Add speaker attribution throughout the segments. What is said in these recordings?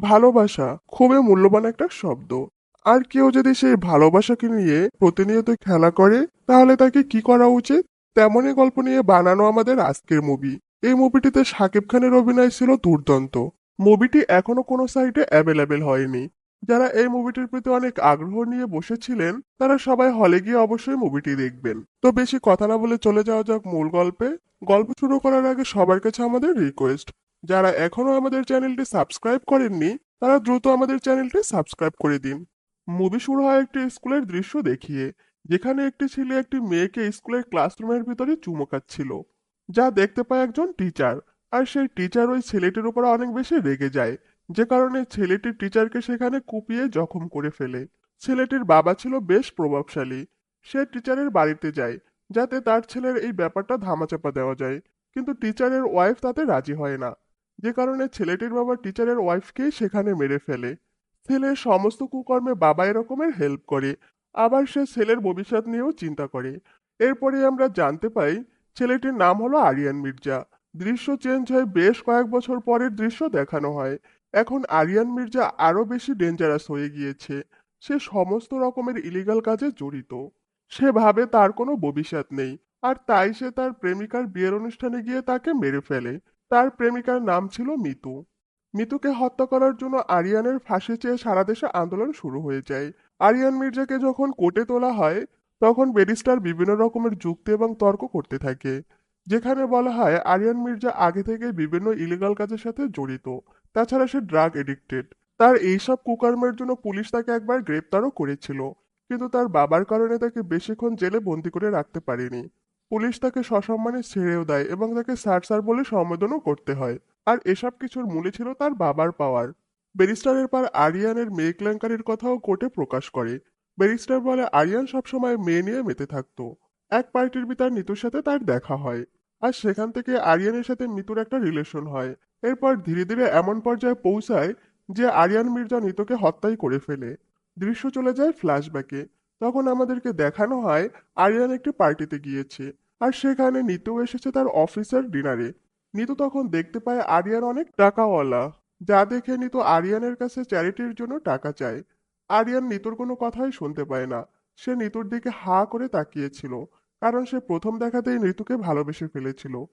Speaker 1: ভালোবাসা খুবই মূল্যবান একটা শব্দ। আর কেউ যদি সেই ভালোবাসাকে নিয়ে প্রতিনিয়ত খেলা করে, তাহলে তাকে কি করা উচিত? তেমনই গল্প নিয়ে বানানো আমাদের আজকের মুভি এই মুভিটিতে শাকিব খানের অভিনয় ছিল দুর্দান্ত। মুভিটি এখনও কোনো সাইটে অ্যাভেলেবেল হয়নি। যারা এই মুভিটির প্রতি অনেক আগ্রহ নিয়ে বসেছিলেন, তারা সবাই হলে গিয়ে অবশ্যই মুভিটি দেখবেন। তো বেশি কথা না বলে চলে যাওয়া যাক মূল গল্পে। গল্প শুরু করার আগে সবার কাছে আমাদের রিকোয়েস্ট যারা এখনও আমাদের চ্যানেলটি সাবস্ক্রাইব করেননি, তারা দ্রুত আমাদের চ্যানেলটি সাবস্ক্রাইব করে দিন। মুভি শুরু হয় একটি স্কুলের দৃশ্য দেখিয়ে, যেখানে একটি ছেলে একটি মেয়েকে স্কুলের ক্লাসরুমের ভিতরে চুমকাচ্ছিল যা দেখতে পায় একজন টিচার। আর সেই টিচার ওই ছেলেটির উপর অনেক বেশি রেগে যায়, যে কারণে ছেলেটি টিচারকে সেখানে কুপিয়ে জখম করে ফেলে। ছেলেটির বাবা ছিল বেশ প্রভাবশালী। সে টিচারের বাড়িতে যায়, যাতে তার ছেলের এই ব্যাপারটা ধামাচাপা দেওয়া যায়। কিন্তু টিচারের ওয়াইফ তাতে রাজি হয় না। যে কারণে ছেলেটির বাবা টিচারের ওয়াইফকে সেখানে মেরে ফেলে। ছেলের সমস্ত কুকর্মে বাবা এরকমের হেল্প করে, আবার সে ছেলের ভবিষ্যৎ নিয়েও চিন্তা করে। এরপরে আমরা জানতে পাই, ছেলেটির নাম হলো আরিয়ান মির্জা। দৃশ্য চেঞ্জ হয়ে বেশ কয়েক বছর পরের দৃশ্য দেখানো হয়। এখন আরিয়ান মির্জা আরও বেশি ডেঞ্জারাস হয়ে গিয়েছে। সে সমস্ত রকমের ইলিগাল কাজে জড়িত। সে ভাবে তার কোনো ভবিষ্যৎ নেই, আর তাই সে তার প্রেমিকার বিয়ের অনুষ্ঠানে গিয়ে তাকে মেরে ফেলে। তার প্রেমিকার নাম ছিল মিতু। মিতুকে হত্যা করার জন্য আরিয়ানের ফাঁসি চেয়ে সারা দেশে আন্দোলন শুরু হয়ে যায়। আরিয়ান মির্জাকে যখন কোর্টে তোলা হয়, তখন ব্যারিস্টার বিভিন্ন রকমের যুক্তি এবং তর্ক করতে থাকে, যেখানে বলা হয় আরিয়ান মির্জা আগে থেকে বিভিন্ন ইলিগাল কাজের সাথে জড়িত। তাছাড়া সে ড্রাগ এডিক্টেড। তার এইসব কুকর্মের জন্য পুলিশ তাকে একবার গ্রেপ্তারও করেছিল, কিন্তু তার বাবার কারণে তাকে বেশিক্ষণ জেলে বন্দি করে রাখতে পারেনি। পুলিশ তাকে সসম্মানে ছেড়েও দেয় এবং তাকে স্যার স্যার বলে সম্বোধনও করতে হয়। আর এসব কিছুর মূলে ছিল তার বাবার পাওয়ার। ব্যারিস্টারের পর আরিয়ানের মেয়ে কেলেঙ্কারির কথাও কোর্টে প্রকাশ করে। ব্যারিস্টার বলে, আরিয়ান সবসময় মেয়ে নিয়ে মেতে থাকতো। এক পার্টির ভিতর নিতুর সাথে তার দেখা হয়। আর সেখান থেকে আরিয়ানের সাথে মিতুর একটা রিলেশন হয়। এরপর ধীরে ধীরে এমন পর্যায়ে পৌঁছায় যে আরিয়ান মির্জা নিতুকে হত্যাই করে ফেলে। দৃশ্য চলে যায় ফ্ল্যাশব্যাকে। তখন আমাদেরকে দেখানো হয়, আরিয়ান একটি পার্টিতে গিয়েছে। আর সেখানে নিতু এসেছে তার অফিসের ডিনারে। নিতু তখন দেখতে পায় আরিয়ান অনেক টাকাওয়ালা। যা দেখে নিতু আরিয়ানের কাছে চ্যারিটির জন্য টাকা চায়। আরিয়ান নিতুর কোনো কথাই শুনতে পায় না। সে নিতুর দিকে হা করে তাকিয়েছিল, কারণ সে প্রথম দেখাতেই নিতুকে ভালোবেসে ফেলেছিল।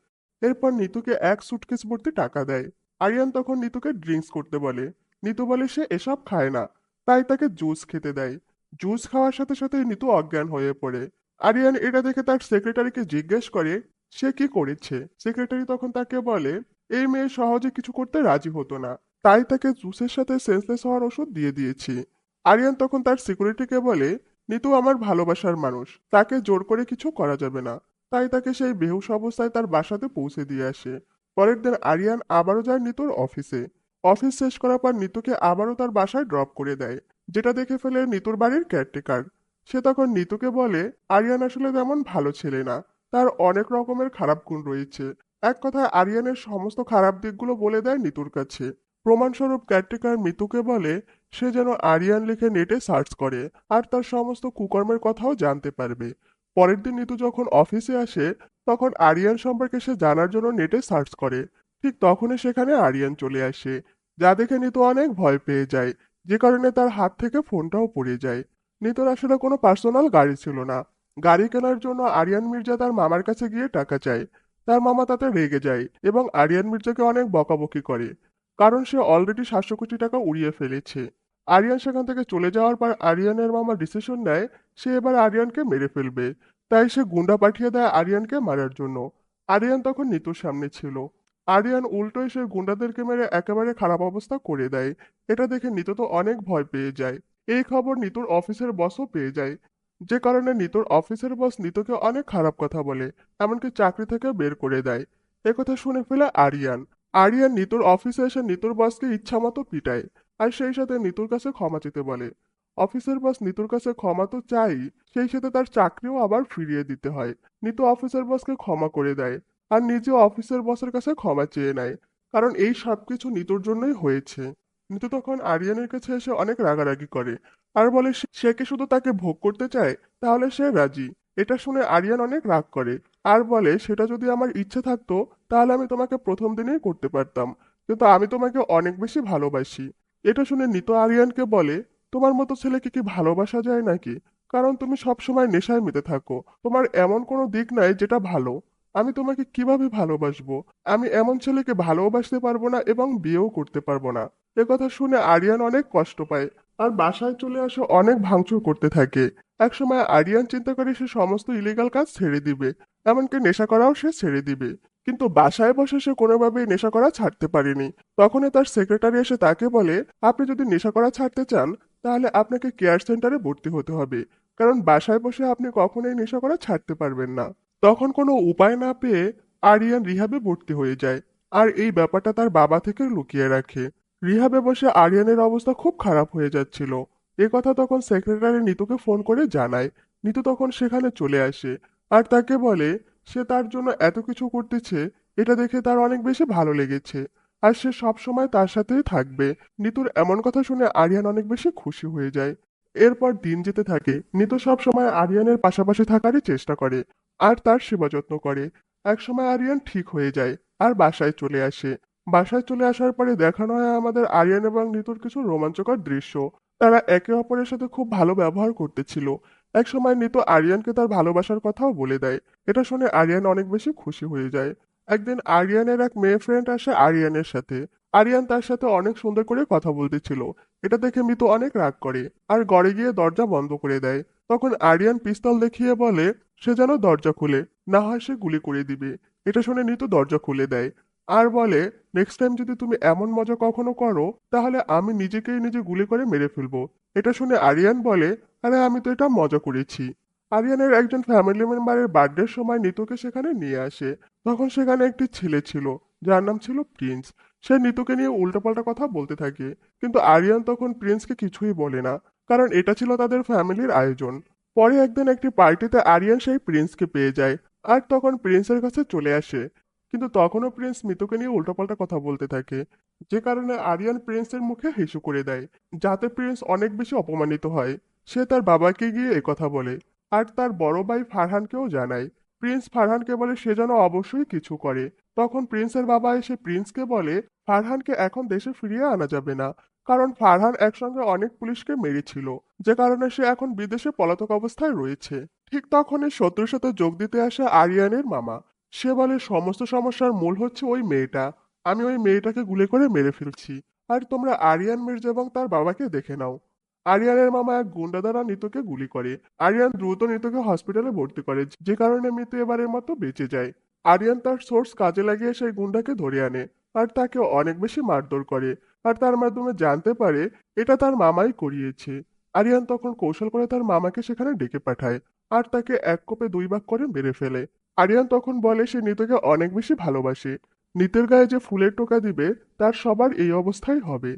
Speaker 1: এরপর নিতুকে এক সুটকেস ভর্তি টাকা দেয়। আরিয়ান তখন নিতুকে ড্রিঙ্কস করতে বলে। নিতু বলে, সে এসব খায় না। তাই তাকে জুস খেতে দেয়। জুস খাওয়ার সাথে সাথে নিতু অজ্ঞান হয়ে পড়ে। আরিয়ান এটা দেখে তার সেক্রেটারিকে জিজ্ঞেস করে, সে কি করেছে? সেক্রেটারি তখন তাকে বলে, এই মেয়ে সহজে কিছু করতে রাজি হতো না। তাই তাকে জুসের সাথে সেন্সলেস হওয়ার ওষুধ দিয়ে দিয়েছি। আরিয়ান তখন তার সিকিউরিটিকে বলে, নিতু আমার ভালোবাসার মানুষ। তাকে জোর করে কিছু করা যাবে না। তাই তাকে সেই বেহুশ অবস্থায় তার বাসাতে পৌঁছে দিয়ে আসে। পরের দিন আরিয়ান আবারও যায় নিতুর অফিসে। অফিস শেষ করার পর নিতুকে আবারও তার বাসায় ড্রপ করে দেয়, যেটা দেখে ফেলে নিতুর বাড়ির কেয়ারটেকার সে তখন নিতুকে বলে, আরিয়ান আসলে তেমন ভালো ছেলে না। তার অনেক রকমের খারাপ গুণ রয়েছে। এক কথায় আরিয়ানের সমস্ত খারাপ দিকগুলো বলে দেয় নিতুর কাছে। প্রমাণস্বরূপ ক্যাটটেকার মিতুকে বলে, সে যেন আরিয়ান লিখে নেটে সার্চ করে আর তার সমস্ত কুকর্মের কথাও জানতে পারবে। পরের দিন নিতু যখন অফিসে আসে, তখন আরিয়ান সম্পর্কে সে জানার জন্য নেটে সার্চ করে। ঠিক তখনই সেখানে আরিয়ান চলে আসে। যা দেখে নিতু অনেক ভয় পেয়ে যায়। যে কারণে তার হাত থেকে ফোনটাও পড়ে যায়। নিতুর আসলে কোনো পার্সোনাল গাড়ি ছিল না। গাড়ি কেনার জন্য আরিয়ান মির্জা তার মামার কাছে গিয়ে টাকা চায়। তার মামা তাতে রেগে যায় এবং আরিয়ান মির্জাকে অনেক বকাবকি করে, কারণ সে অলরেডি সাতশো কোটি টাকা উড়িয়ে ফেলেছে। আরিয়ান সেখান থেকে চলে যাওয়ার পর আরিয়ানের মামা ডিসিশন নেয়, সে এবার আরিয়ানকে মেরে ফেলবে। তাই সে গুন্ডা পাঠিয়ে দেয় আরিয়ানকে মারার জন্য। আরিয়ান তখন নিতুর সামনে ছিল। আরিয়ান উল্টো এসে গুন্ডাদেরকে মেরে একেবারে খারাপ অবস্থা করে দেয়। এটা দেখে নিতু তো অনেক ভয় পেয়ে যায়। এই খবর নিতুর অফিসের বসও পেয়ে যায়। যে কারণে নিতুর অফিসের বস নিতুকে অনেক খারাপ কথা বলে, এমনকি চাকরি থেকে বের করে দেয়। একথা শুনে ফেলে আরিয়ান। আরিয়ান নিতুর অফিসে এসে নিতুর বসকে ইচ্ছামতো পিটায় আর সেই সাথে নিতুর কাছে ক্ষমা চেতে বলে। অফিসের বস নিতুর কাছে ক্ষমা তো চাই, সেই সাথে তার চাকরিও আবার ফিরিয়ে দিতে হয়। নিতু অফিসের বসকে ক্ষমা করে দেয় আর নিজে অফিসের বসের কাছে ক্ষমা চেয়ে নেয়, কারণ এই সবকিছু নিতুর জন্যই হয়েছে। নিতু তখন আরিয়ানের কাছে এসে অনেক রাগারাগি করে। আর বলে সে- কি শুধু তাকে ভোগ করতে চায়? তাহলে সে রাজি। এটা শুনে আরিয়ান অনেক রাগ করে। আর বলে, সেটা যদি আমার ইচ্ছে থাকতো, তাহলে আমি তোমাকে প্রথম দিনেই করতে পারতাম। কিন্তু আমি তোমাকে অনেক বেশি ভালোবাসি। এটা শুনে নিতো আরিয়ানকে বলে, তোমার মতো ছেলেকে কি ভালোবাসা যায় নাকি? কারণ তুমি সবসময় নেশায় মেতে থাকো। তোমার এমন কোনো দিক নাই যেটা ভালো। আমি তোমাকে কীভাবে ভালোবাসবো? আমি এমন ছেলেকে ভালোবাসতে পারব না এবং বিয়েও করতে পারব না। কথা শুনে আরিয়ান অনেক কষ্ট পায় আর বাসায় চলে আসে অনেক ভাঙচুর করতে থাকে। একসময় আরিয়ান চিন্তা করে সে সমস্ত ইলিগাল কাজ ছেড়ে দিবে, এমনকি নেশা করাও সে ছেড়ে দিবে। কিন্তু বাসায় বসে সে কোনোভাবেই নেশা করা ছাড়তে পারেনি। তখনই তার সেক্রেটারি এসে তাকে বলে, আপনি যদি নেশা করা ছাড়তে চান, তাহলে আপনাকে কেয়ার সেন্টারে ভর্তি হতে হবে। কারণ বাসায় বসে আপনি কখনোই নেশা করা ছাড়তে পারবেন না। তখন কোনো উপায় না পেয়ে আরিয়ান রিহাবে ভর্তি হয়ে যায় আর এই ব্যাপারটা তার বাবা থেকে লুকিয়ে রাখে। রিহাবে বসে আরিয়ানের অবস্থা খুব খারাপ হয়ে যাচ্ছিল। এ কথা তখন সেক্রেটারি নিতুকে ফোন করে জানায়। নিতু তখন সেখানে চলে আসে আর তাকে বলে, সে তার জন্য এত কিছু করতেছে, এটা দেখে তার অনেক বেশি ভালো লেগেছে আর সে সব সময় তার সাথেই থাকবে। নিতুর এমন কথা শুনে আরিয়ান অনেক বেশি খুশি হয়ে যায়। এরপর দিন যেতে থাকে। নিতু সব সময় আরিয়ানের পাশাপাশি থাকারই চেষ্টা করে। আর তার সেবা যত্ন করে। একসময় আরিয়ান ঠিক হয়ে যায় আর বাসায় চলে আসে। বাসায় চলে আসার পরে দেখানো হয় আমাদের আরিয়ান এবং নিতুর কিছু রোমাঞ্চকর দৃশ্য। তারা একে অপরের সাথে খুব ভালো ব্যবহার করতেছিল। একসময় নিতু আরিয়ানকে তার ভালোবাসার কথাও বলে দেয়। এটা শুনে আরিয়ান অনেক বেশি খুশি হয়ে যায়। একদিন আরিয়ানের এক মেয়ে ফ্রেন্ড আসে আরিয়ানের সাথে। আরিয়ান তার সাথে অনেক সুন্দর করে কথা বলতেছিল। এটা দেখে মিতু অনেক রাগ করে আর গড়ে গিয়ে দরজা বন্ধ করে দেয়। তখন আরিয়ান পিস্তল দেখিয়ে বলে, সে যেন দরজা খুলে। না হয় সে গুলি করে দিবে। এটা শুনে নিতু দরজা খুলে দেয়। আর বলে নেক্সট টাইম যদি তুমি এমন মজা কখনো করো, তাহলে আমি নিজেকেই নিজে গুলি করে মেরে ফেলব। এটা শুনে আরিয়ান বলে, আরে, আমি তো এটা মজা করেছি। আরিয়ানের একজন ফ্যামিলি মেম্বারের বার্থডের সময় নিতুকে সেখানে নিয়ে আসে। তখন সেখানে একটি ছেলে ছিল, যার নাম ছিল প্রিন্স। সে নিতুকে নিয়ে উল্টোপাল্টা কথা বলতে থাকে। কিন্তু আরিয়ান তখন প্রিন্সকে কিছুই বলে না। কারণ এটা ছিল তাদের ফ্যামিলির আয়োজন। পরে একদিন একটি পার্টিতে আরিয়ান সেই প্রিন্সকে পেয়ে যায় আর তখন প্রিন্সের কাছে চলে আসে। কিন্তু তখনও প্রিন্স মিতুকে নিয়ে উল্টোপাল্টা কথা বলতে থাকে, যে কারণে আরিয়ান প্রিন্সের মুখে হেসু করে দেয়, যাতে প্রিন্স অনেক বেশি অপমানিত হয়। সে তার বাবাকে গিয়ে কথা বলে আর তার বড় ভাই ফারহানকেও জানায়। প্রিন্স ফারহানকে বলে সে যেন অবশ্যই কিছু করে। তখন প্রিন্সের বাবা এসে প্রিন্সকে বলে, ফারহানকে এখন দেশে ফিরিয়ে আনা যাবে না। কারণ ফারহান একসঙ্গে অনেক পুলিশকে মেরেছিল, যে কারণে সে এখন বিদেশে পলাতক অবস্থায় রয়েছে। ঠিক তখনই শত্রুর সাথে যোগ দিতে আসে আরিয়ানের মামা। সে বলে, সমস্ত সমস্যার মূল হচ্ছে ওই মেয়েটা। আমি ওই মেয়েটাকে গুলি করে মেরে ফেলছি। আর তোমরা আরিয়ান মির্জা এবং তার বাবাকে দেখে নাও। আরিয়ানের মামা এক গুন্ডা দ্বারা নিতুকে গুলি করে। আরিয়ান দ্রুত নিতুকে হসপিটালে ভর্তি করে, যে কারণে মৃত্যু এবারের মতো বেঁচে যায়। আরিয়ান তার সোর্স কাজে লাগিয়ে সেই গুন্ডাকে ধরে আনে। আর তাকে অনেক বেশি মারধর করে। আর তার মাধ্যমে জানতে পারে এটা তার মামাই করিয়েছে। আরিয়ান তখন কৌশল করে তার মামাকে সেখানে ডেকে পাঠায় আর তাকে এক কোপে দুই ভাগ করে মেরে ফেলে। আরিয়ান তখন বলে সে নিতকে অনেক বেশি ভালোবাসে। নিতের গায়ে যে ফুলের টোকা দিবে, তার সবার এই অবস্থাই হবে।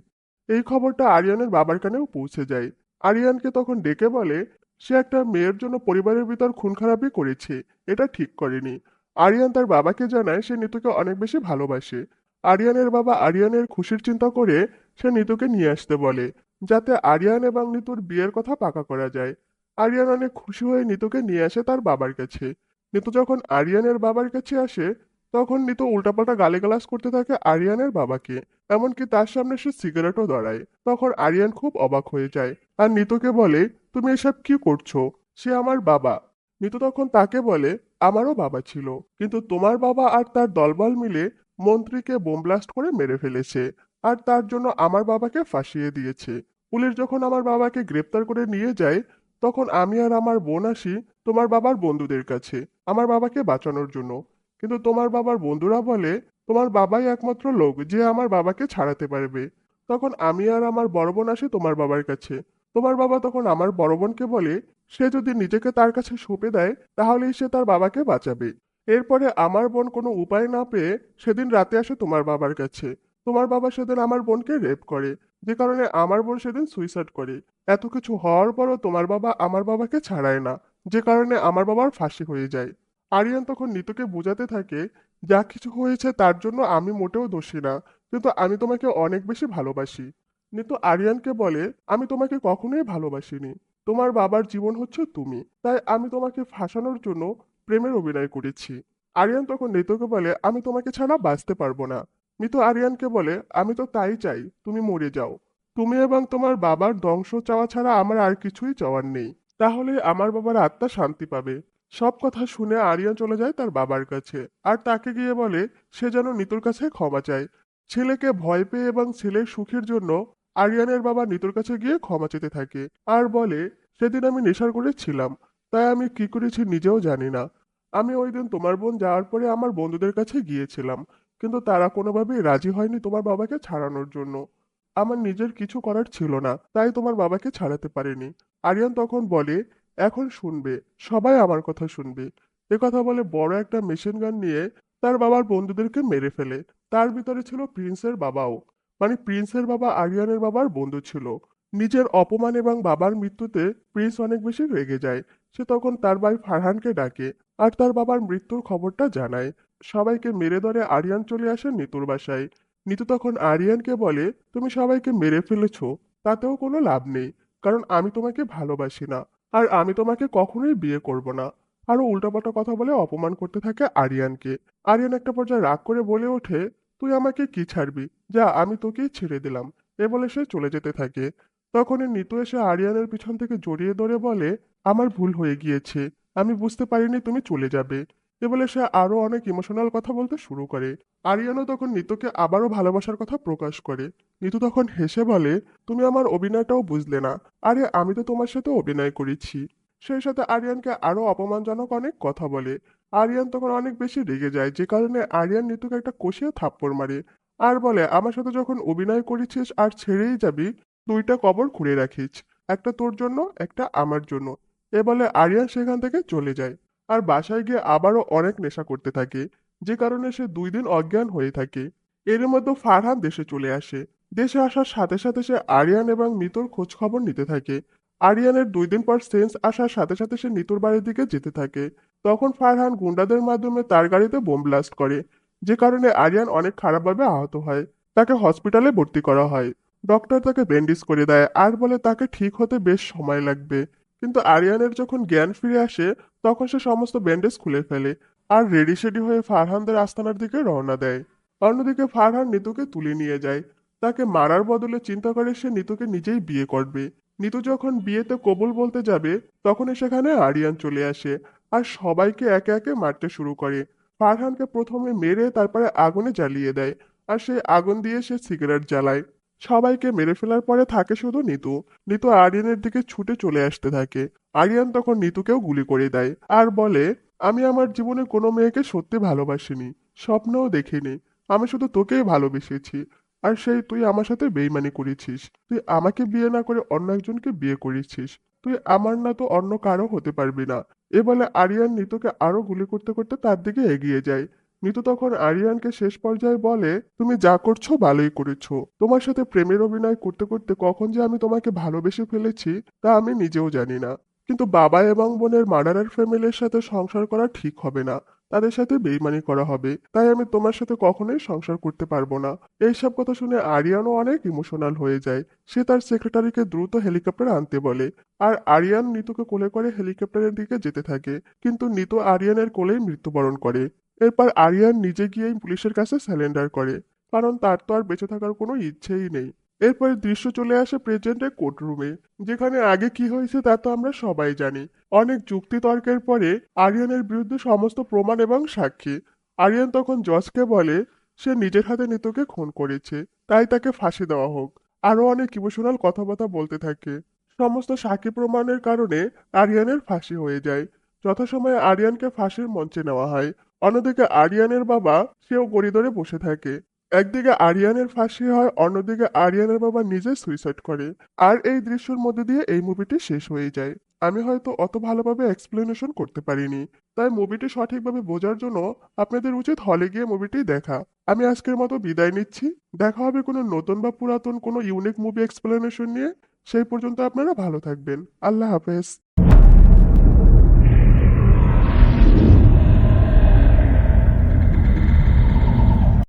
Speaker 1: এই খবরটা আরিয়ানের বাবার কানেও পৌঁছে যায়। আরিয়ানকে তখন ডেকে বলে, সে একটা মেয়ের জন্য পরিবারের ভিতর খুন খারাপই করেছে, এটা ঠিক করেনি। আরিয়ান তার বাবাকে জানায় সে নিতুকে অনেক বেশি ভালোবাসে। আরিয়ানের বাবা আরিয়ানের খুশির চিন্তা করে সে নিতুকে নিয়ে আসতে বলে, যাতে আরিয়ান এবং নিতুর বিয়ের কথা পাকা করা যায়। আরিয়ান অনেক খুশি হয়ে নিতুকে নিয়ে আসে তার বাবার কাছে। নিতু যখন আরিয়ানের বাবার কাছে আসে, তখন নিতু উল্টাপাল্টা গালিগালাজ করতে থাকে আরিয়ানের বাবাকে, এমনকি তার সামনে সে সিগারেটও ধরায়। তখন আরিয়ান খুব অবাক হয়ে যায় আর নিতুকে বলে, তুমি এসব কি করছ? সে আমার বাবা। নিতু তখন তাকে বলে, আমারও বাবা ছিল, কিন্তু তোমার বাবা আর তার দলবল মিলে মন্ত্রীকে বোমব্লাস্ট করে মেরে ফেলেছে আর তার জন্য আমার বাবাকে ফাঁসিয়ে দিয়েছে। পুলিশ যখন আমার বাবাকে গ্রেপ্তার করে নিয়ে যায়, তখন আমি আর আমার বোন আসি তোমার বাবার বন্ধুদের কাছে, আমার বাবাকে বাঁচানোর জন্য। কিন্তু তোমার বাবার বন্ধুরা বলে, তোমার বাবাই একমাত্র লোক যে আমার বাবাকে ছাড়াতে পারবে। তখন আমি আর আমার বড় বোন আসি তোমার বাবার কাছে। তোমার বাবা তখন আমার বড় বোনকে বলে, সে যদি নিজেকে তার কাছে সঁপে দেয়, তাহলেই সে তার বাবাকে বাঁচাবে। এরপরে আমার বোন কোনো উপায় না পেয়ে সেদিন রাতে আসে তোমার বাবার কাছে। তোমার বাবা সেদিন আমার বোনকে রেপ করে। যে কারণে আমার বোন সেদিন সুইসাইড করে। এত কিছু হওয়ার পরও তোমার বাবা আমার বাবাকে ছাড়ায় না। যে কারণে আমার বাবার ফাঁসি হয়ে যায়। আরিয়ান তখন নিতুকে বোঝাতে থাকে, যা কিছু হয়েছে তার জন্য আমি মোটেও দোষী না। কিন্তু আমি তোমাকে অনেক বেশি ভালোবাসি। নিতু আরিয়ানকে বলে, আমি তোমাকে কখনোই ভালোবাসিনি। তোমার বাবার জীবন হচ্ছে তুমি। তাই আমি তোমাকে ফাঁসানোর জন্য প্রেমের অভিনয় করেছি। আরিয়ান তখন নিতুকে বলে, আমি তোমাকে ছাড়া বাঁচতে পারব না। মিতু আরিয়ানকে বলে, আমি তো তাই চাই, তুমি মরে যাও। তুমি এবং তোমার বাবার ধ্বংস চাওয়া ছাড়া আমার আর কিছুই চাওয়ার নেই। তাহলে আমার বাবার আত্মা শান্তি পাবে। সব কথা শুনে আরিয়ান চলে যায় তার বাবার কাছে। আর তাকে গিয়ে বলে, সে যেন নিতুর কাছে ক্ষমা চায়। ছেলেকে ভয় পেয়ে এবং ছেলের সুখের জন্য আরিয়ানের বাবা নিতুর কাছে গিয়ে ক্ষমা চেতে থাকে। আর বলে, সেদিন আমি নেশার করে ছিলাম। তাই আমি কি করেছি নিজেও জানি না। আমি ওই দিন তোমার বোন যাওয়ার পরে আমার বন্ধুদের কাছে গিয়েছিলাম, কিন্তু তারা কোনোভাবেই রাজি হয়নি তোমার বাবাকে ছাড়ানোর জন্য। আমার নিজের কিছু করার ছিল না, তাই তোমার বাবাকে ছাড়াতে পারিনি। আরিয়ান তখন বলে, এখন শুনবে, সবাই আমার কথা শুনবে। এ কথা বলে বড় একটা মেশিন গান নিয়ে তার বাবার বন্ধুদেরকে মেরে ফেলে। তার ভিতরে ছিল প্রিন্সের বাবাও মানে প্রিন্সের বাবা আরিয়ানের বাবার বন্ধু ছিল। নিজের অপমান এবং বাবার মৃত্যুতে প্রিন্স অনেক বেশি রেগে যায়। সে তখন তার ভাই ফারহানকে ডাকে আর তার বাবার মৃত্যুর খবরটা জানায়। সবাইকে মেরে ধরে আরিয়ান চলে আসে নিতুর বাসায়। নিতু তখন আরিয়ানকে বলে, তুমি সবাইকে মেরে ফেলেছ, তাতেও কোনো লাভ নেই, কারণ আমি তোমাকে ভালোবাসি না আর আমি তোমাকে কখনোই বিয়ে করব না। আরও উল্টাপাল্টা কথা বলে অপমান করতে থাকে আরিয়ানকে। আরিয়ান একটা পর্যায়ে রাগ করে বলে ওঠে, তুই আমাকে কি ছাড়বি? যা, আমি তোকেই ছেড়ে দিলাম। এ বলে সে চলে যেতে থাকে। তখনই নিতু এসে আরিয়ানের পিছন থেকে জড়িয়ে ধরে বলে, আমার ভুল হয়ে গিয়েছে। আমি বুঝতে পারিনি তুমি চলে যাবে। এ বলে সে আরও অনেক ইমোশনাল কথা বলতে শুরু করে। আরিয়ানও তখন নিতুকে আবারও ভালোবাসার কথা প্রকাশ করে। নিতু তখন হেসে বলে, তুমি আমার অভিনয়টাও বুঝলে না। আরে, আমি তো তোমার সাথে অভিনয় করেছি। সেই সাথে আরিয়ানকে আরও অপমানজনক অনেক কথা বলে। আরিয়ান তখন অনেক বেশি রেগে যায়, যে কারণে আরিয়ান নিতুকে একটা কষিয়ে থাপ্পড় মারে। আর বলে, আমার সাথে যখন অভিনয় করেছিস আর ছেড়েই যাবি দুইটা কবর খুঁড়ে রাখিস। একটা তোর জন্য, একটা আমার জন্য। এ বলে আরিয়ান সেখান থেকে চলে যায়। আর বাসায় গিয়ে আবারও অনেক নেশা করতে থাকে, যে কারণে সে দুই দিন অজ্ঞান হয়ে থাকে। এর মধ্যে ফারহান দেশে চলে আসে। দেশে আসার সাথে সাথে সে আরিয়ান এবং মিতুর খোঁজ খবর নিতে থাকে। আরিয়ানের দুই দিন পর সেন্স আসার সাথে সাথে সে নিতুর বাড়ির দিকে যেতে থাকে। তখন ফারহান গুন্ডাদের মাধ্যমে তার গাড়িতে বোম ব্লাস্ট করে, যে কারণে আরিয়ান অনেক খারাপভাবে আহত হয়। তাকে হসপিটালে ভর্তি করা হয়। ডক্টর তাকে ব্যান্ডেজ করে দেয় আর বলে তাকে ঠিক হতে বেশ সময় লাগবে। কিন্তু আরিয়ানের যখন জ্ঞান ফিরে আসে, তখন সে সমস্ত ব্যান্ডেজ খুলে ফেলে আর রেডি সেডি হয়ে ফারহানদের আস্তানার দিকে রওনা দেয়। অন্যদিকে ফারহান নিতুকে তুলে নিয়ে যায়। তাকে মারার বদলে চিন্তা করে সে নিতুকে নিজেই বিয়ে করবে। নিতু যখন বিয়েতে কবুল বলতে যাবে, তখনই সেখানে আরিয়ান চলে আসে আর সবাইকে একে একে মারতে শুরু করে। ফারহানকে প্রথমে মেরে তারপরে আগুনে জ্বালিয়ে দেয় আর সেই আগুন দিয়ে সে সিগারেট জ্বালায়। সবাইকে মেরে ফেলার পরে থাকে শুধু নিতু। নিতু আরিয়ানের দিকে ছুটে চলে আসতে থাকে। আরিয়ান তখন নিতুকেও গুলি করে দেয় আর বলে, আমি আমার জীবনে কোনো মেয়েকে সত্যি ভালোবাসিনি, স্বপ্নও দেখিনি। আমি শুধু তোকেই ভালোবেসেছি। আর সেই তুই আমার সাথে বেইমানি করেছিস। তুই আমাকে বিয়ে না করে অন্য একজনকে বিয়ে করেছিস। তুই আমার না তো অন্য কারও হতে পারবি না। এ বলে আরিয়ান নিতুকে আরও গুলি করতে করতে তার দিকে এগিয়ে যায়। নিতু তখন আরিয়ানকে শেষ পর্যায়ে বলে, তুমি যা করছ ভালোই করেছ। তোমার সাথে প্রেমের অভিনয় করতে করতে কখন যে আমি তোমাকে ভালোবেসে ফেলেছি, তা আমি নিজেও জানি না। কিন্তু বাবা এবং বোনের মার্ডারার ফ্যামিলির সাথে সংসার করা ঠিক হবে না। তাদের সাথে বেইমানি করা হবে। তাই আমি তোমার সাথে কখনোই সংসার করতে পারব না। এইসব কথা শুনে আরিয়ানও অনেক ইমোশনাল হয়ে যায়। সে তার সেক্রেটারিকে দ্রুত হেলিকপ্টার আনতে বলে। আর আরিয়ান নিতুকে কোলে করে হেলিকপ্টারের দিকে যেতে থাকে। কিন্তু নিতু আরিয়ানের কোলেই মৃত্যুবরণ করে। এরপর আরিয়ান নিজে গিয়েই পুলিশের কাছে স্যালেন্ডার করে, কারণ তার তো আর বেঁচে থাকার কোনো ইচ্ছেই নেই। এরপরে দৃশ্য চলে আসে প্রেজেন্টের কোর্টরুমে, যেখানে আগে কি হয়েছে তা তো আমরা সবাই জানি। অনেক যুক্তি তর্কের পরে আরিয়ানের বিরুদ্ধে সমস্ত প্রমাণ এবং সাক্ষী। আরিয়ান তখন জজকে বলে, সে নিজের হাতে নিতকে খুন করেছে, তাই তাকে ফাঁসি দেওয়া হোক। আরও অনেক ইমোশনাল কথাবার্তা বলতে থাকে। সমস্ত সাক্ষী প্রমাণের কারণে আরিয়ানের ফাঁসি হয়ে যায়। যথাসময়ে আরিয়ানকে ফাঁসির মঞ্চে নেওয়া হয়। অন্যদিকে আরিয়ানের বাবা সেও করিডোরে বসে থাকে। একদিকে আরিয়ানের ফাঁসি হয়, অন্যদিকে আরিয়ানের বাবা নিজে সুইসাইড করে। আর এই দৃশ্যের মধ্যে দিয়ে এই মুভিটি শেষ হয়ে যায়। আমি হয়তো অত ভালোভাবে এক্সপ্লেনেশন করতে পারিনি। তাই মুভিটি সঠিকভাবে বোঝার জন্য আপনাদের উচিত হলে গিয়ে মুভিটি দেখা। আমি আজকের মতো বিদায় নিচ্ছি। দেখা হবে কোনো নতুন বা পুরাতন কোনো ইউনিক মুভি এক্সপ্লেনেশন নিয়ে। সেই পর্যন্ত আপনারা ভালো থাকবেন। আল্লাহ হাফেজ।